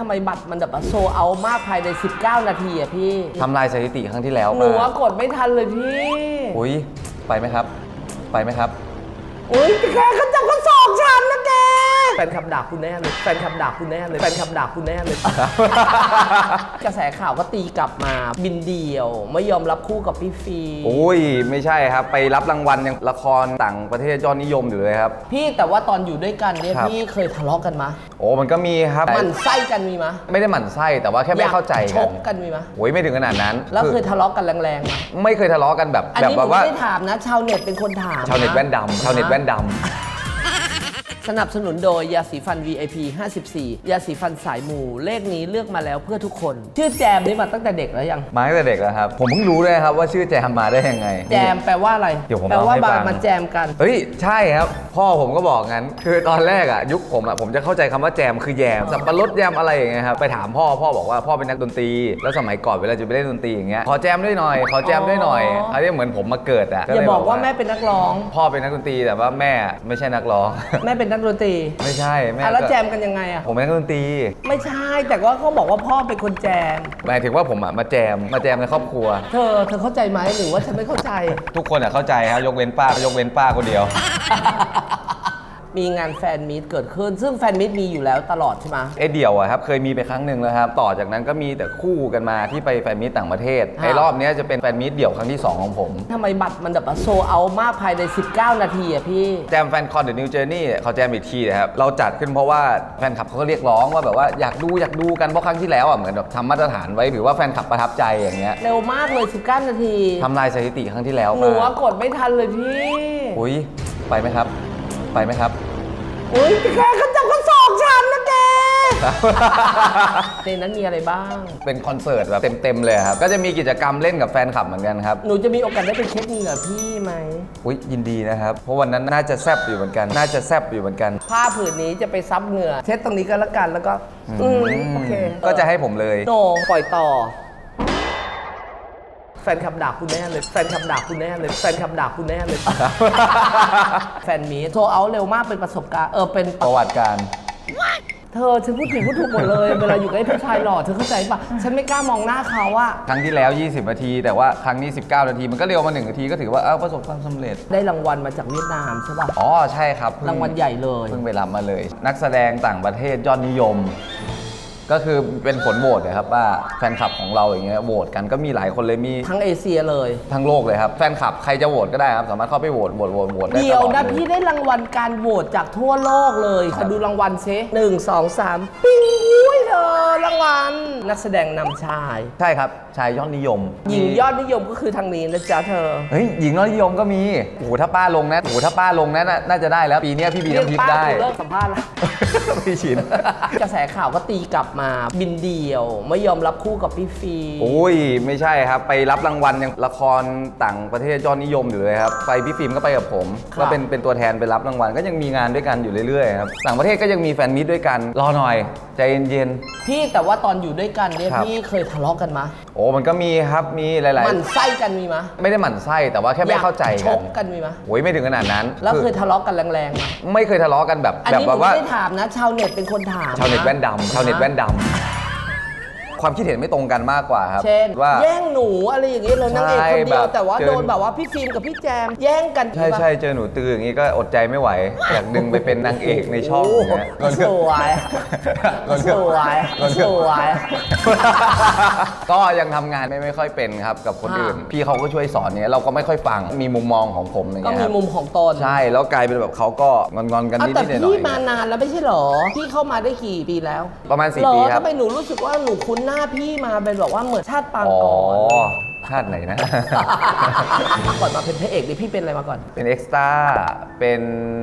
ทำไมบัตรมันแบบโซเอามากภายใน 19 นาทีอะพี่ทำลายสถิติครั้งที่แล้วหนูมาว่ากดไม่ทันเลยพี่ อุ้ยไปไหมครับ ไปไหมครับ อุ้ยแกเขาจับเขาสองชั้นนะแก แฟนคลับด่าคุณแน่เลยแฟนคลับด่าคุณแน่เลยแฟนคลับด่าคุณแน่เลย กระแสข่าวก็ตีกลับมาบินเดียว ไม่ยอมรับคู่กับพี่ฟีโอ้ยไม่ใช่ครับ ไปรับรางวัลยังละครต่างประเทศยอดนิยมอยู่เลยครับ พี่แต่ว่าตอนอยู่ด้วยกันเนี่ยครับ พี่เคยทะเลาะกันมะโอ้มันก็มีครับหมันไส้กันมีมะไม่ได้หมั่นไส้แต่ว่าแค่ไม่เข้าใจอยกชกันกกันมีมะโอ้ยไม่ถึงขนาดนั้นแล้วอเคยทะเลาะกันแรงๆมะไม่เคยทะเลาะกันแบบอันแบบนี้หแบนูบว่า ไม่ได้ถามนะ ชาวเน็ตเป็นคนถามชาวเน็ตแว่นนะดำชาวเน็ตแว่นดำ สนับสนุนโดยยาสีฟัน VIP 54 ยาสีฟันสายหมู่เลขนี้เลือกมาแล้วเพื่อทุกคน ชื่อแจมนี่มาตั้งแต่เด็กแล้วยัง มาตั้งแต่เด็กแล้วครับ ผมเพิ่งรู้เลยครับว่าชื่อแจมมาได้ยังไง แจมแปลว่าอะไร เดี๋ยวผมแปลว่าเล่าให้มาฟังมาแจมกัน เฮ้ย ใช่ครับ พ่อผมก็บอกงั้น คือตอนแรกอะยุคผมอะผมจะเข้าใจคำว่าแจมคือแยมสับปะรดแยมอะไรอย่างเงี้ยครับไปถามพ่อพ่อบอกว่าพ่อเป็นนักดนตรี แล้วสมัยก่อนเวลาจะไปเล่นดนตรีอย่างเงี้ยขอแจมด้วยหน่อยขอแจมด้วยหน่อยอ๋ออั อันนี้เหมือนผมมาเกิดอะอย่าเลยบอกว่าแม่เป็นนักร้อง พ่อเป็นนักดนตรีแต่ว่าแม่ไม่ใช่นักร้อง แม่เป็นนักดนตรีไม่ใช่แม่อะแล้วก็แจมกันยังไงอะ ผมเป็นนักดนตรี ไม่ใช่ แต่ว่าเขาบอกว่าพ่อเป็นคนแจม หมายถึงว่าผมอะมาแจมมาแจมในครอบครัว เธอ เธอเข้าใจไหมหรือว่าฉันไม่เข้าใจ ทุกคนอะเข้าใจครับยกเว้นป้ายกเว้นป้าคนเดียว มีงานแฟนมีตเกิดขึ้น ซึ่งแฟนมีตมีอยู่แล้วตลอดใช่ไหมไอเดี่ยวอะครับเคยมีไปครั้งหนึ่งแล้วครับต่อจากนั้นก็มีแต่คู่กันมาที่ไปแฟนมิตต่างประเทศค่ะไอรอบเนี้ยจะเป็นแฟนมิตเดี่ยวครั้งที่2ของผม ทำไมบัตรมันแบบโซเอามากภายใน 19 นาทีอะพี่ แจมแฟนคอนเดอะนิวเจอร์นี่เขาแจมอีกทีนะครับ เราจัดขึ้นเพราะว่าแฟนคลับเขาก็เรียกร้องว่าแบบว่าอยากดูอยากดูกันเพราะครั้งที่แล้วอะเหมือนแบบทำมาตรฐานไว้หรือว่าแฟนคลับประทับใจอย่างเงี้ยเร็วมากเลย 19 นาทีทำลายสถิติครั้งที่แล้วหนูมาว่ากดไม่ทันเลยพี่ อุ้ยไปไหมครับ ไปไหมครับ อุ้ยแกเขาจับเขาสองชั้นนะแก ในนั้นมีอะไรบ้าง เป็นคอนเสิร์ตแบบเต็มๆเลยครับ ก็จะมีกิจกรรมเล่นกับแฟนคลับเหมือนกันครับ หนูจะมีโอกาสได้ไปเช็คเหงื่อพี่ไหม อุ้ยยินดีนะครับ เพราะวันนั้นน่าจะแซบอยู่เหมือนกัน น่าจะแซบอยู่เหมือนกัน ผ้าผืนนี้จะไปซับเหงื่อ เช็ดตรงนี้ก็แล้วกันแล้วก็ อืมโอเคก็จะให้ผมเลย โนปล่อยต่อ แฟนคลับด่าคุณแน่เลย แฟนคลับด่าคุณแน่เลย แฟนคลับด่าคุณแน่เลย แฟนมีโทรเอาเร็วมากเป็นประสบการณ์ เออ เป็นประวัติการเธอฉันพูดผิดพูดถูกหมดเลย เวลาอยู่กับไอ้ผู้ชายหล่อเธอเข้าใจปะฉันไม่กล้ามองหน้าเขาอะครั้งที่แล้ว 20 นาที แต่ว่าครั้งนี้ 19 นาที มันก็เร็วมา 1 นาทีก็ถือว่าเอ้าประสบความสำเร็จ ได้รางวัลมาจากเวียดนามใช่ปะอ๋อ ใช่ครับเพิ่รางวัลใหญ่เลย เพิ่งไปรับมาเลย นักแสดงต่างประเทศยอดนิยม ก็คือเป็นผลโหวตนะครับว่าแฟนคลับของเราอย่างเงี้ยโหวตกันก็มีหลายคนเลยมีทั้งเอเชียเลย ทั้งโลกเลยครับแฟนคลับใครจะโหวตก็ได้ครับสามารถเข้าไปโหวตโหวตโหวตโหวตได้ตลอดเดียวนะล พี่ได้รางวัลการโหวตจากทั่วโลกเลยครับขอดูรางวัลเซหนึ่งสองสามปิ้งอุ้ยเธอรางวัลนักแสดงนำชาย ใช่ครับชายยอดนิยมหญิงยอดนิยมก็คือทางนี้นะจ๊ะเธอ เฮ้ยหญิงยอดนิยมก็มีโอ้โหถ้าป้าลงนะโอ้โหถ้าป้าลงนะน่าน่าจะได้แล้วปีเนี้ยพี่บีเรียกน้ำทิพป้าย์ได้ กูเลิกสัมภาษณ์ละ พี่ชิน กระแสข่าวก็ตีกลับมาบินเดียว ไม่ยอมรับคู่กับพี่ฟีโอ้ยไม่ใช่ครับ ไปรับรางวัลยังละครต่างประเทศยอดนิยมอยู่เลยครับไปพี่ฟิล์มก็ไปกับผมก็เป็นเป็นตัวแทนไปรับรางวัลก็ยังมีงานด้วยกันอยู่เรื่อยๆครับต่างประเทศก็ยังมีแฟนมิตด้วยกันรอหน่อยใจเย็นพี่แต่ว่าตอนอยู่ด้วยกันเนี่ยครับพี่เคยทะเลาะกันมะๆโอ้มันก็มีครับมีหลายหมันไส้กันมีมะๆ ไม่ได้หมั่นไส้แต่ว่าแค่ไม่เข้าใจอยกชกันกกันมีมะโอ้ยไม่ถึงขนาดนั้นแล้วอเคยทะเลาะกันแรงๆมะไม่เคยทะเลาะกันแบบอันแบบนี้หแบนูบว่า ไม่ได้ถามนะ ชาวเน็ตเป็นคนถามชาวเน็ตแว่นนะดำชาวเน็ตแว่นดำ ความคิดเห็นไม่ตรงกันมากกว่าครับเช่นว่า แย่งหนูอะไรอย่างนี้เลยนางเอกคนใช่เดียวแบบแต่ว่าเจอ โดนแบบว่าพี่ฟิล์มกับพี่แจม แย่งกันใช่ปะใช่เจอหนูตืออย่างนี้ก็อดใจไม่ไหว อยากดึงไปเป็นนางเอกในช่องโอ้โหเนี่ยสวยสวยสวย ก็ยังทำงานไม่ไม่ค่อยเป็นครับกับคนอื่นอ่าพี่เขาก็ช่วยสอนเนี่ยเราก็ไม่ค่อยฟังมีมุมมองของผมอย่างก็เงี้ยมีครับมุมของตนใช่แล้วกลายเป็นแบบเขาก็งอนๆกันเอานิดแต่ๆหน่พี่อยมานานแล้วไม่ใช่เหรอ พี่เข้ามาได้กี่ปีแล้วๆประมาณเหร4ปีอครับ ทำไมหนูรู้สึกว่าหนูคุ้นหน้าพี่มาเป็นแบบว่าเหมือนชาติปางก่อน ชาติไหนนะ ก่อนมาเป็นพระเอกนี่พี่เป็นอะไรมาก่อน เป็นเอ็กซ์ตร้าเป็น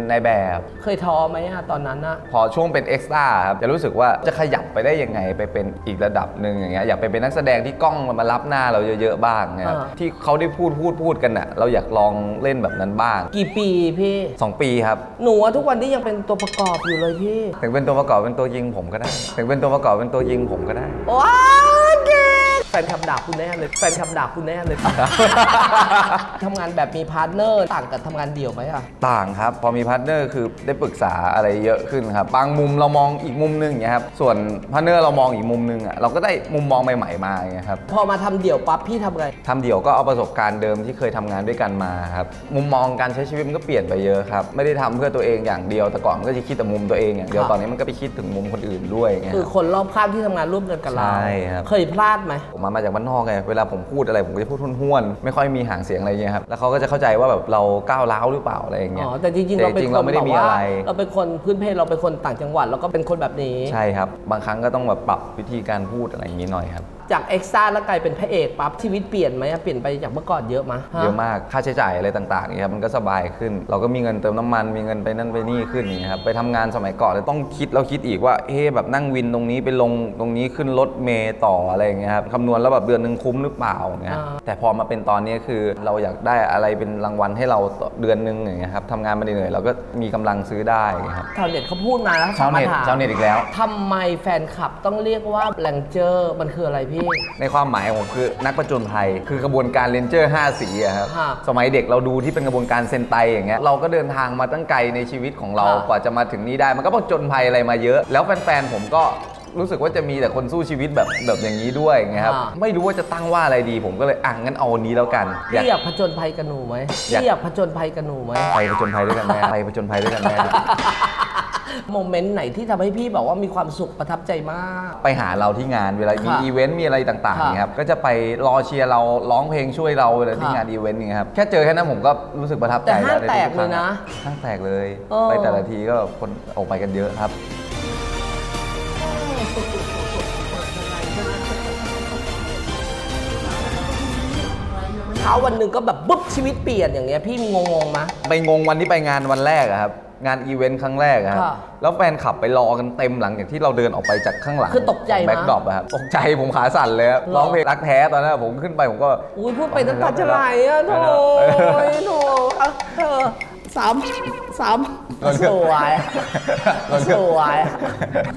ในายแบบ เคยท้อไหมอะตอนนั้นอะพอช่วงเป็นเอ็กซ์ตร้าครับจะรู้สึกว่าจะขยับไปได้ยังไงไปเป็นอีกระดับหนึ่งอย่างเงี้ยอยากไปเป็นนักแสดงที่กล้องมันมารับหน้าเราเยอะๆบ้างเนี่ยครับที่เขาได้พูดพูดพูดกันอะเราอยากลองเล่นแบบนั้นบ้างกี่ปีพี่สองปีครับ หนูอะทุกวันนี้ยังเป็นตัวประกอบอยู่เลยพี่ ถึงเป็นตัวประกอบเป็นตัวยิงผมก็ได้ ถึงเป็นตัวประกอบเป็นตัวยิงผมก็ได้ว้าวเก่ง แฟนคลับด่าคุณแน่เลย แฟนคลับด่าคุณแน่เลย ทำงานแบบมีพาร์ทเนอร์ต่างกับทำงานเดี่ยวไหมอะ ต่างครับ พอมีพาร์ทเนอร์คือได้ปรึกษาอะไรเยอะขึ้นครับ บางมุมเรามองอีกมุมหนึงอย่างเงี้ยครับ ส่วนพาร์ทเนอร์เรามองอีกมุมหนึงอะเราก็ได้มุมมองใหม่ๆมาอย่างเงี้ยครับพอมาทำเดี่ยวปั๊บพี่ทำไง ทำเดี่ยวก็เอาประสบการณ์เดิมที่เคยทำงานด้วยกันมาครับ มุมมองการใช้ชีวิตมันก็เปลี่ยนไปเยอะครับ ไม่ได้ทำเพื่อตัวเองอย่างเดียว แต่ก่อนมันก็จะคิดแต่มุมตัวเองอย่างเดียว ครับ ตอนนี้มันก็ไปคิดถึงมุมคนอื่นด้วยอย่างเงี้ยคือคนรอบข้างที่ทำงานร่วมกันกับเราใช่ครับ เคยพลาดไหมผมมามาจากบ้านนอกไงเวลาผมพูดอะไรผมก็จะพูดห้วนๆไม่ค่อยมีหางเสียงอะไรเงี้ยครับแล้วเขาก็จะเข้าใจว่าแบบเราก้าวร้าวหรือเปล่าอะไรอย่างเงี้อ๋ยอแต่จริงๆเราเป็นจริงคๆเรานไม่แบได้บมีว่าอะไรเราเป็นคนพื้นเพเราเป็นคนต่างจังหวัด แล้วก็เป็นคนแบบนี้ ใช่ครับ บางครั้งก็ต้องแบบปรับวิธีการพูดอะไรอย่างงี้หน่อยครับจากเอ็กซ์ต้าแล้วกลายเป็นพระเอกปั๊บชีวิตเปลี่ยนไหมอะเปลี่ยนไปจากเมื่อก่อนเยอะมะฮเยอะมากค่าใช้จ่ายอะไรต่างๆเนี่ยครับมันก็สบายขึ้น เราก็มีเงินเติมน้ำมันมีเงินไปนั่นไปนี่ขึ้นอย่างเงี้ยครับไปทำงานสมัยก่อนเลยต้องคิดแล้วคิดอีกว่าเอ๊ะแบบนั่งวินตรงนี้ไปลงตรงนี้ขึ้นรถเมย์ต่ออะไรอย่างเงี้ยครับคำนวณแล้วแบบเดือนหนึ่งคุ้มหรือเปล่าอย่างเงี้ยแต่พอมาเป็นตอนนี้คือเราอยากได้อะไรเป็นรางวัลให้เราต่อเดือนหนึงอย่างเงี้ยครับทำงานมาเหนื่อยๆเราก็มีกำลังซื้อได้อย่างเงี้ยครับชาวเน็ตเขาพูดมาแล้วชาวเน็ตถมชาวเน็ตอีกแล้ว ทำไมแฟนคลับต้องเรียกว่าแรงเจอร์มันคืออะไรพี่ ในความหมายของผมคือนักประจนภัยคือกระบวนการเลนเจอร์ 5 สีอะครับฮะสมัยเด็กเราดูที่เป็นกระบวนการเซนไตอย่างเงี้ยเราก็เดินทางมาตั้งไกลในชีวิตของเราฮะกว่าจะมาถึงนี่ได้ มันก็ประจนภัยอะไรมาเยอะ แล้วแฟนๆผมก็รู้สึกว่าจะมีแต่คนสู้ชีวิตแบบแบบอย่างนี้ด้วยอย่างเงี้ยครับไม่รู้ว่าจะตั้งว่าอะไรดี ผมก็เลยอะงั้นเอาวันนี้แล้วกันอยาก พี่อยากผจญภัยกับหนูไหมอยาก พี่อยากผจญภัยกับหนูไหม ไปประจนภัยด้วยกันแม่ไปประจนภัยด้วยกันแม่ โมเมนต์ไหนที่ทำให้พี่บอกว่ามีความสุขประทับใจมาก ไปหาเราที่งานเวลามีค่ะอีเวนต์มีอะไรต่างๆค่ะเนี่ยครับก็จะไปรอเชียร์เราร้องเพลงช่วยเราเวลาที่ค่ะงานอีเวนต์อย่างเงี้ยครับแค่เจอแค่นั้นผมก็รู้สึกประทับใจแต่ห้างล้วในแตกทุๆครั้งเลยนะห้างแตกเลย เออ ไปแต่ละทีก็คนออกไปกันเยอะครับ เช้าวันหนึ่งก็แบบปุ๊บชีวิตเปลี่ยนอย่างเงี้ยพี่มีงงๆมะ ไปงงวันที่ไปงานวันแรกอะครับ งานอีเวนต์ครั้งแรกอะครับค่ะแล้วแฟนขับไปรอกันเต็มหลังจากที่เราเดินออกไปจากข้างหลังคือตกใจมั้ยแบ็กดรอปอะครับตกใจผมขาสั่นเลยครับหรอร้องเพลงรักแท้ตอนนั้นผมขึ้นไปผมก็ อุ้ยพูดไปน้ำตาจะไหลอะโถยโถอะเธอสามสามเราเลืสอกวยเราเลืสอกวย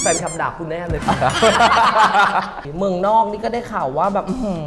แฟนคำด่าคุณแน่เลย เมืองนอกนี่ก็ได้ข่าวว่าแบบอื้อหือ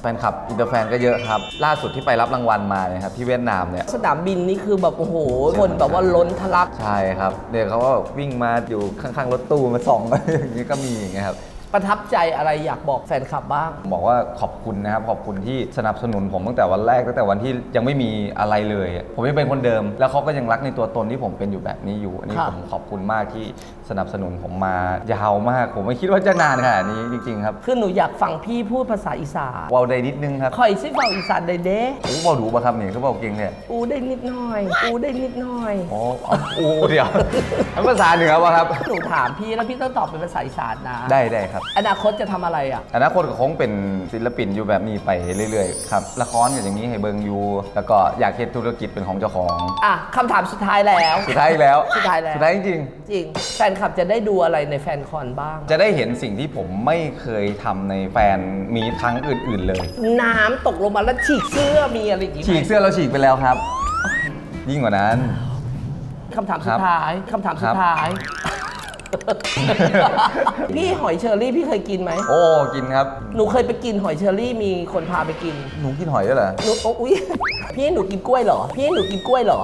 แฟนคลับอินเตอร์แฟนก็เยอะครับ ล่าสุดที่ไปรับรางวัลมาเนี่ยครับที่เวียดนามเนี่ย สนามบินนี่คือแบบโอ้โห คนแบบว่าล้นทะลัก ใช่ครับเนี่ยเขาก็วิ่งมาอยู่ข้างๆรถตู้มาส่องอย่างนี้ก็มีอย่างเงี้ยครับ ประทับใจอะไรอยากบอกแฟนคลับบ้าง บอกว่าขอบคุณนะครับ ขอบคุณที่สนับสนุนผมตั้งแต่วันแรกตั้งแต่วันที่ยังไม่มีอะไรเลย ผมยังเป็นคนเดิม แล้วเขาก็ยังรักในตัวตนที่ผมเป็นอยู่แบบนี้อยู่อันนี้ค่ะ ผมขอบคุณมากที่สนับสนุนผมมายาวมาก ผมไม่คิดว่าจะนานขนาดนี้จริงๆครับคือหนูอยากฟังพี่พูดภาษาอีสานวาวได้นิดนึงครับคอยซิฟังอีสานได้เด้โอ้เบาดูปะครับเนี่ยเขาบอกเก่งเนี่ยอูได้นิดหน่อย อูได้นิดหน่อยโอ้เอาโอ้เดี๋ยวทั้งภาษาเหนือวะครับ หนูถามพี่แล้วพี่ต้องตอบเป็นภาษาอีสานนะ ได้ได้ครับอนาคตจะทำอะไรอะ อนาคตก็คงเป็นศิลปินอยู่แบบนี้ไปเรื่อยๆครับละครอย่างนี้ให้เบิงอยู่แล้วก็อยากเฮ็ดธุรกิจเป็นของเจ้าของ อะคำถามสุดท้ายแล้ว สุดท้ายอีกแล้วสุดท้ายแล้ว สุดท้ายจริงจริง แฟนคลับจะได้ดูอะไรในแฟนคอนบ้าง ๆจะได้เห็นสิ่งที่ผมไม่เคยทำในแฟนมีครั้งอื่น ๆ เลยน้ำตกลงมาแล้วฉีกเสื้อมีอะไรอย่างงี้ไหมฉีกเสื้อเราฉีกไปแล้วครับ ยิ่งกว่านั้น คำถามสุดท้ายคำถามสุครัดบท้าย พี่หอยเชอรี่พี่เคยกินไหม โอ้กินครับ หนูเคยไปกินหอยเชอรี่มีคนพาไปกิน หนูกินหอยด้วยเหรอหนูโอ้อุ๊ยพี่หนูกินกล้วยเหรอ พี่หนูกินกล้วยเหรอ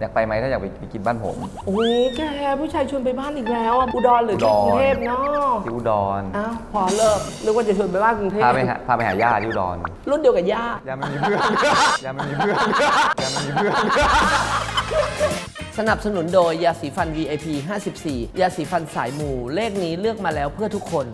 อยากไปไหมถ้าอยากไปไปกินบ้านผมอุ้ยแกผู้ชายชวนไปบ้านอีกแล้วอะอุดรหรืออุดรกรุงเทพเนาะที่อุดรอ้าวพอเลิกนึกว่าจะชวนไปบ้านกรุงเทพพาไปหาพาไปหาย่าที่อุดรรุ่นเดียวกับย่าอย่ามันมีเพื่อนอย่ามันมีเพื่อนอย่ามันมีเพื่อน สนับสนุนโดยยาสีฟัน VIP 54 ยาสีฟันสายหมู่เลขนี้เลือกมาแล้วเพื่อทุกคน